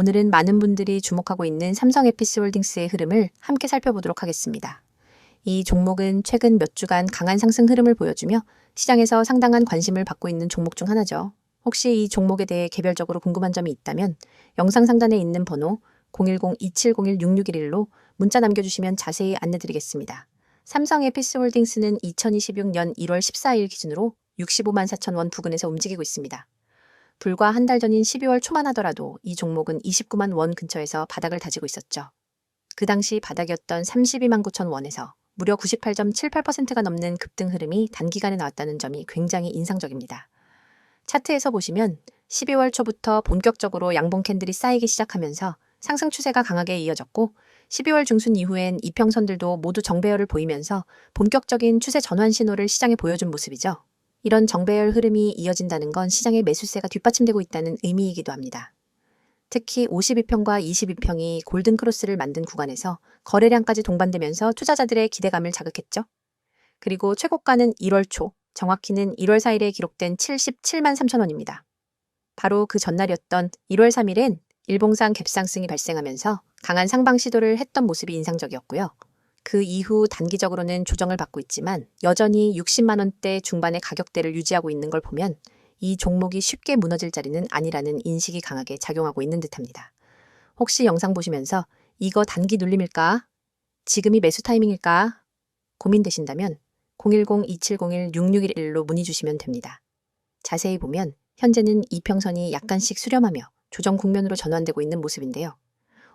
오늘은 많은 분들이 주목하고 있는 삼성 에피스홀딩스의 흐름을 함께 살펴보도록 하겠습니다. 이 종목은 최근 몇 주간 강한 상승 흐름을 보여주며 시장에서 상당한 관심을 받고 있는 종목 중 하나죠. 혹시 이 종목에 대해 개별적으로 궁금한 점이 있다면 영상 상단에 있는 번호 010-2701-6611로 문자 남겨주시면 자세히 안내드리겠습니다. 삼성 에피스홀딩스는 2026년 1월 14일 기준으로 65만 4천 원 부근에서 움직이고 있습니다. 불과 한 달 전인 12월 초만 하더라도 이 종목은 29만 원 근처에서 바닥을 다지고 있었죠. 그 당시 바닥이었던 32만 9천 원에서 무려 98.78%가 넘는 급등 흐름이 단기간에 나왔다는 점이 굉장히 인상적입니다. 차트에서 보시면 12월 초부터 본격적으로 양봉 캔들이 쌓이기 시작하면서 상승 추세가 강하게 이어졌고 12월 중순 이후엔 이평선들도 모두 정배열을 보이면서 본격적인 추세 전환 신호를 시장에 보여준 모습이죠. 이런 정배열 흐름이 이어진다는 건 시장의 매수세가 뒷받침되고 있다는 의미이기도 합니다. 특히 52평과 22평이 골든 크로스를 만든 구간에서 거래량까지 동반되면서 투자자들의 기대감을 자극했죠. 그리고 최고가는 1월 초, 정확히는 1월 4일에 기록된 77만 3천 원입니다. 바로 그 전날이었던 1월 3일엔 일봉상 갭상승이 발생하면서 강한 상방 시도를 했던 모습이 인상적이었고요. 그 이후 단기적으로는 조정을 받고 있지만 여전히 60만 원대 중반의 가격대를 유지하고 있는 걸 보면 이 종목이 쉽게 무너질 자리는 아니라는 인식이 강하게 작용하고 있는 듯합니다. 혹시 영상 보시면서 이거 단기 눌림일까? 지금이 매수 타이밍일까? 고민되신다면 010-2701-6611로 문의 주시면 됩니다. 자세히 보면 현재는 이평선이 약간씩 수렴하며 조정 국면으로 전환되고 있는 모습인데요.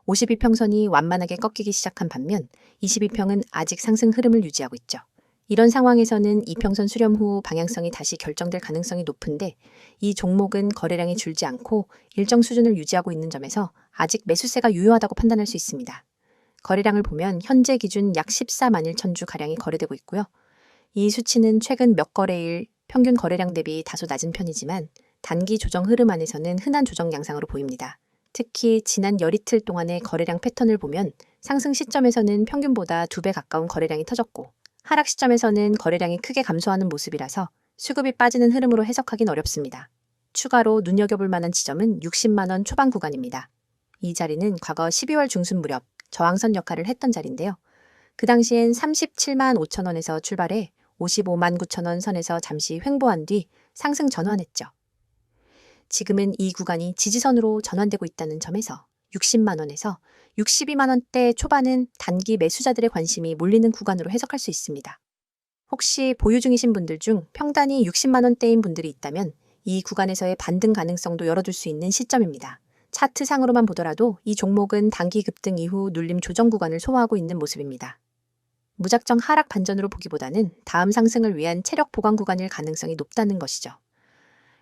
52평선이 완만하게 꺾이기 시작한 반면 22평은 아직 상승 흐름을 유지하고 있죠. 이런 상황에서는 이평선 수렴 후 방향성이 다시 결정될 가능성이 높은데 이 종목은 거래량이 줄지 않고 일정 수준을 유지하고 있는 점에서 아직 매수세가 유효하다고 판단할 수 있습니다. 거래량을 보면 현재 기준 약 14만 1천 주 가량이 거래되고 있고요. 이 수치는 최근 몇 거래일 평균 거래량 대비 다소 낮은 편이지만 단기 조정 흐름 안에서는 흔한 조정 양상으로 보입니다. 특히 지난 열이틀 동안의 거래량 패턴을 보면 상승 시점에서는 평균보다 두 배 가까운 거래량이 터졌고 하락 시점에서는 거래량이 크게 감소하는 모습이라서 수급이 빠지는 흐름으로 해석하긴 어렵습니다. 추가로 눈여겨볼 만한 지점은 60만원 초반 구간입니다. 이 자리는 과거 12월 중순 무렵 저항선 역할을 했던 자리인데요. 그 당시엔 37만 5천원에서 출발해 55만 9천원 선에서 잠시 횡보한 뒤 상승 전환했죠. 지금은 이 구간이 지지선으로 전환되고 있다는 점에서 60만 원에서 62만 원대 초반은 단기 매수자들의 관심이 몰리는 구간으로 해석할 수 있습니다. 혹시 보유 중이신 분들 중 평단이 60만 원대인 분들이 있다면 이 구간에서의 반등 가능성도 열어둘 수 있는 시점입니다. 차트상으로만 보더라도 이 종목은 단기 급등 이후 눌림 조정 구간을 소화하고 있는 모습입니다. 무작정 하락 반전으로 보기보다는 다음 상승을 위한 체력 보강 구간일 가능성이 높다는 것이죠.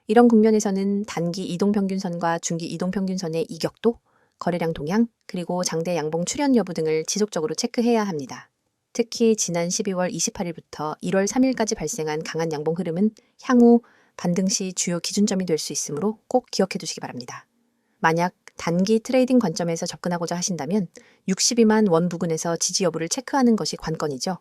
이런 국면에서는 단기 이동평균선과 중기 이동평균선의 이격도, 거래량 동향, 그리고 장대 양봉 출현 여부 등을 지속적으로 체크해야 합니다. 특히 지난 12월 28일부터 1월 3일까지 발생한 강한 양봉 흐름은 향후 반등 시 주요 기준점이 될 수 있으므로 꼭 기억해 두시기 바랍니다. 만약 단기 트레이딩 관점에서 접근하고자 하신다면 62만 원 부근에서 지지 여부를 체크하는 것이 관건이죠.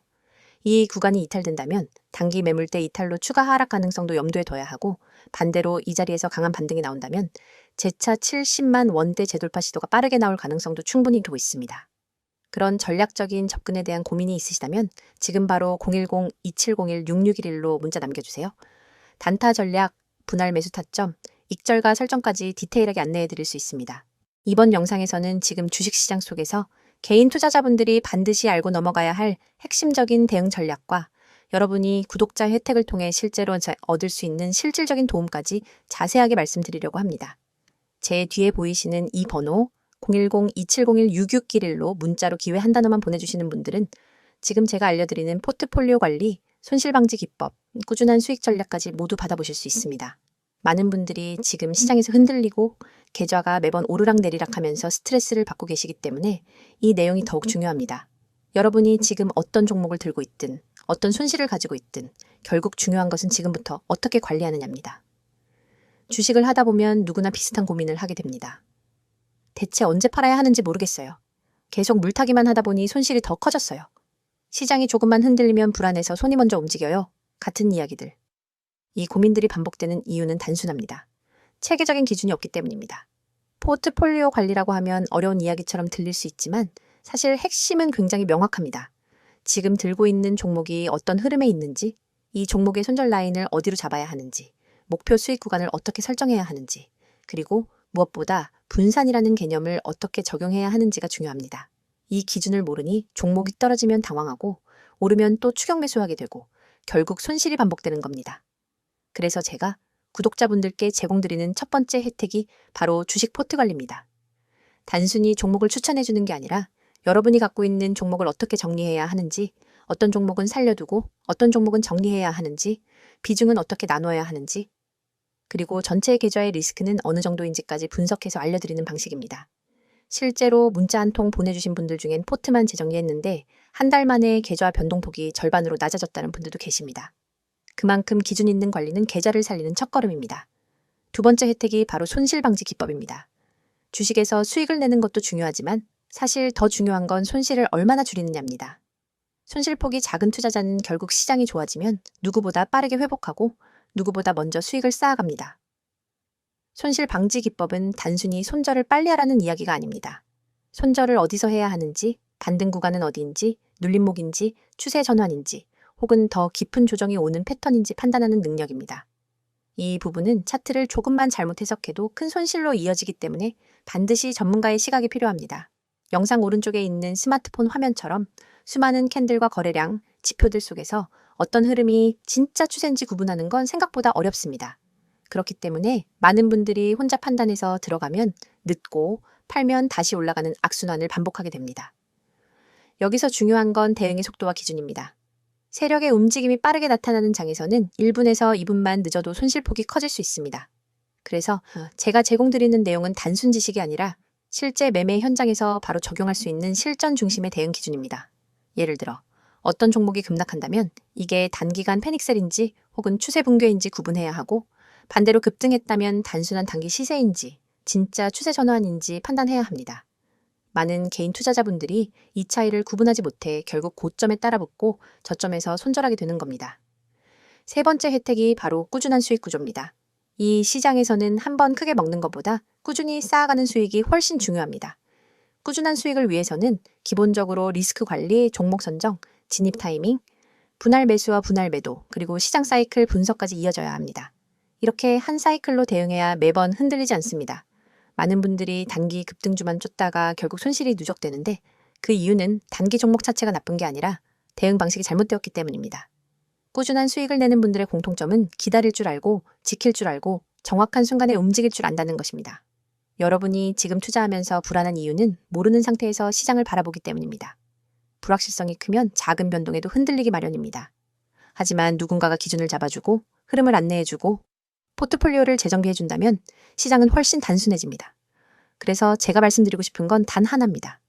이 구간이 이탈된다면 단기 매물대 이탈로 추가 하락 가능성도 염두에 둬야 하고 반대로 이 자리에서 강한 반등이 나온다면 재차 70만 원대 재돌파 시도가 빠르게 나올 가능성도 충분히 두고 있습니다. 그런 전략적인 접근에 대한 고민이 있으시다면 지금 바로 010-2701-6611로 문자 남겨주세요. 단타 전략, 분할 매수 타점, 익절과 설정까지 디테일하게 안내해 드릴 수 있습니다. 이번 영상에서는 지금 주식시장 속에서 개인 투자자분들이 반드시 알고 넘어가야 할 핵심적인 대응 전략과 여러분이 구독자 혜택을 통해 실제로 얻을 수 있는 실질적인 도움까지 자세하게 말씀드리려고 합니다. 제 뒤에 보이시는 이 번호 010-2701-6611로 문자로 기회 한 단어만 보내주시는 분들은 지금 제가 알려드리는 포트폴리오 관리, 손실방지 기법, 꾸준한 수익 전략까지 모두 받아보실 수 있습니다. 많은 분들이 지금 시장에서 흔들리고 계좌가 매번 오르락내리락 하면서 스트레스를 받고 계시기 때문에 이 내용이 더욱 중요합니다. 여러분이 지금 어떤 종목을 들고 있든 어떤 손실을 가지고 있든 결국 중요한 것은 지금부터 어떻게 관리하느냐입니다. 주식을 하다 보면 누구나 비슷한 고민을 하게 됩니다. 대체 언제 팔아야 하는지 모르겠어요. 계속 물타기만 하다 보니 손실이 더 커졌어요. 시장이 조금만 흔들리면 불안해서 손이 먼저 움직여요. 같은 이야기들. 이 고민들이 반복되는 이유는 단순합니다. 체계적인 기준이 없기 때문입니다. 포트폴리오 관리라고 하면 어려운 이야기처럼 들릴 수 있지만 사실 핵심은 굉장히 명확합니다. 지금 들고 있는 종목이 어떤 흐름에 있는지, 이 종목의 손절 라인을 어디로 잡아야 하는지, 목표 수익 구간을 어떻게 설정해야 하는지, 그리고 무엇보다 분산이라는 개념을 어떻게 적용해야 하는지가 중요합니다. 이 기준을 모르니 종목이 떨어지면 당황하고 오르면 또 추격 매수하게 되고 결국 손실이 반복되는 겁니다. 그래서 제가 구독자분들께 제공드리는 첫 번째 혜택이 바로 주식 포트 관리입니다. 단순히 종목을 추천해 주는 게 아니라 여러분이 갖고 있는 종목을 어떻게 정리해야 하는지, 어떤 종목은 살려두고 어떤 종목은 정리해야 하는지, 비중은 어떻게 나눠야 하는지, 그리고 전체 계좌의 리스크는 어느 정도인지까지 분석해서 알려드리는 방식입니다. 실제로 문자 한 통 보내주신 분들 중엔 포트만 재정리했는데 한 달 만에 계좌 변동폭이 절반으로 낮아졌다는 분들도 계십니다. 그만큼 기준 있는 관리는 계좌를 살리는 첫걸음입니다. 두 번째 혜택이 바로 손실 방지 기법입니다. 주식에서 수익을 내는 것도 중요하지만 사실 더 중요한 건 손실을 얼마나 줄이느냐입니다. 손실폭이 작은 투자자는 결국 시장이 좋아지면 누구보다 빠르게 회복하고 누구보다 먼저 수익을 쌓아갑니다. 손실 방지 기법은 단순히 손절을 빨리 하라는 이야기가 아닙니다. 손절을 어디서 해야 하는지, 반등 구간은 어디인지, 눌림목인지, 추세 전환인지, 혹은 더 깊은 조정이 오는 패턴인지 판단하는 능력입니다. 이 부분은 차트를 조금만 잘못 해석해도 큰 손실로 이어지기 때문에 반드시 전문가의 시각이 필요합니다. 영상 오른쪽에 있는 스마트폰 화면처럼 수많은 캔들과 거래량, 지표들 속에서 어떤 흐름이 진짜 추세인지 구분하는 건 생각보다 어렵습니다. 그렇기 때문에 많은 분들이 혼자 판단해서 들어가면 늦고 팔면 다시 올라가는 악순환을 반복하게 됩니다. 여기서 중요한 건 대응의 속도와 기준입니다. 세력의 움직임이 빠르게 나타나는 장에서는 1분에서 2분만 늦어도 손실폭이 커질 수 있습니다. 그래서 제가 제공드리는 내용은 단순 지식이 아니라 실제 매매 현장에서 바로 적용할 수 있는 실전 중심의 대응 기준입니다. 예를 들어 어떤 종목이 급락한다면 이게 단기간 패닉셀인지 혹은 추세 붕괴인지 구분해야 하고 반대로 급등했다면 단순한 단기 시세인지 진짜 추세 전환인지 판단해야 합니다. 많은 개인 투자자분들이 이 차이를 구분하지 못해 결국 고점에 따라붙고 저점에서 손절하게 되는 겁니다. 세 번째 혜택이 바로 꾸준한 수익 구조입니다. 이 시장에서는 한 번 크게 먹는 것보다 꾸준히 쌓아가는 수익이 훨씬 중요합니다. 꾸준한 수익을 위해서는 기본적으로 리스크 관리, 종목 선정, 진입 타이밍, 분할 매수와 분할 매도, 그리고 시장 사이클 분석까지 이어져야 합니다. 이렇게 한 사이클로 대응해야 매번 흔들리지 않습니다. 많은 분들이 단기 급등주만 쫓다가 결국 손실이 누적되는데 그 이유는 단기 종목 자체가 나쁜 게 아니라 대응 방식이 잘못되었기 때문입니다. 꾸준한 수익을 내는 분들의 공통점은 기다릴 줄 알고 지킬 줄 알고 정확한 순간에 움직일 줄 안다는 것입니다. 여러분이 지금 투자하면서 불안한 이유는 모르는 상태에서 시장을 바라보기 때문입니다. 불확실성이 크면 작은 변동에도 흔들리기 마련입니다. 하지만 누군가가 기준을 잡아주고 흐름을 안내해주고 포트폴리오를 재정비해준다면 시장은 훨씬 단순해집니다. 그래서 제가 말씀드리고 싶은 건 단 하나입니다.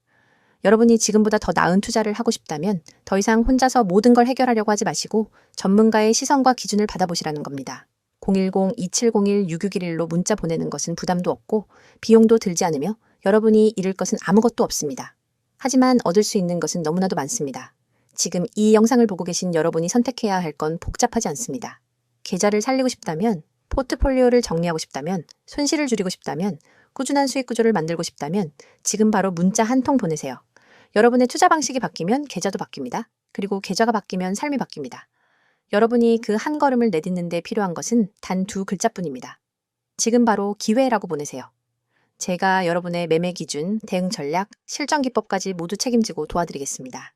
여러분이 지금보다 더 나은 투자를 하고 싶다면 더 이상 혼자서 모든 걸 해결하려고 하지 마시고 전문가의 시선과 기준을 받아보시라는 겁니다. 010-2701-6611로 문자 보내는 것은 부담도 없고 비용도 들지 않으며 여러분이 잃을 것은 아무것도 없습니다. 하지만 얻을 수 있는 것은 너무나도 많습니다. 지금 이 영상을 보고 계신 여러분이 선택해야 할 건 복잡하지 않습니다. 계좌를 살리고 싶다면, 포트폴리오를 정리하고 싶다면, 손실을 줄이고 싶다면, 꾸준한 수익 구조를 만들고 싶다면 지금 바로 문자 한 통 보내세요. 여러분의 투자 방식이 바뀌면 계좌도 바뀝니다. 그리고 계좌가 바뀌면 삶이 바뀝니다. 여러분이 그 한 걸음을 내딛는데 필요한 것은 단 두 글자뿐입니다. 지금 바로 기회라고 보내세요. 제가 여러분의 매매 기준, 대응 전략, 실전 기법까지 모두 책임지고 도와드리겠습니다.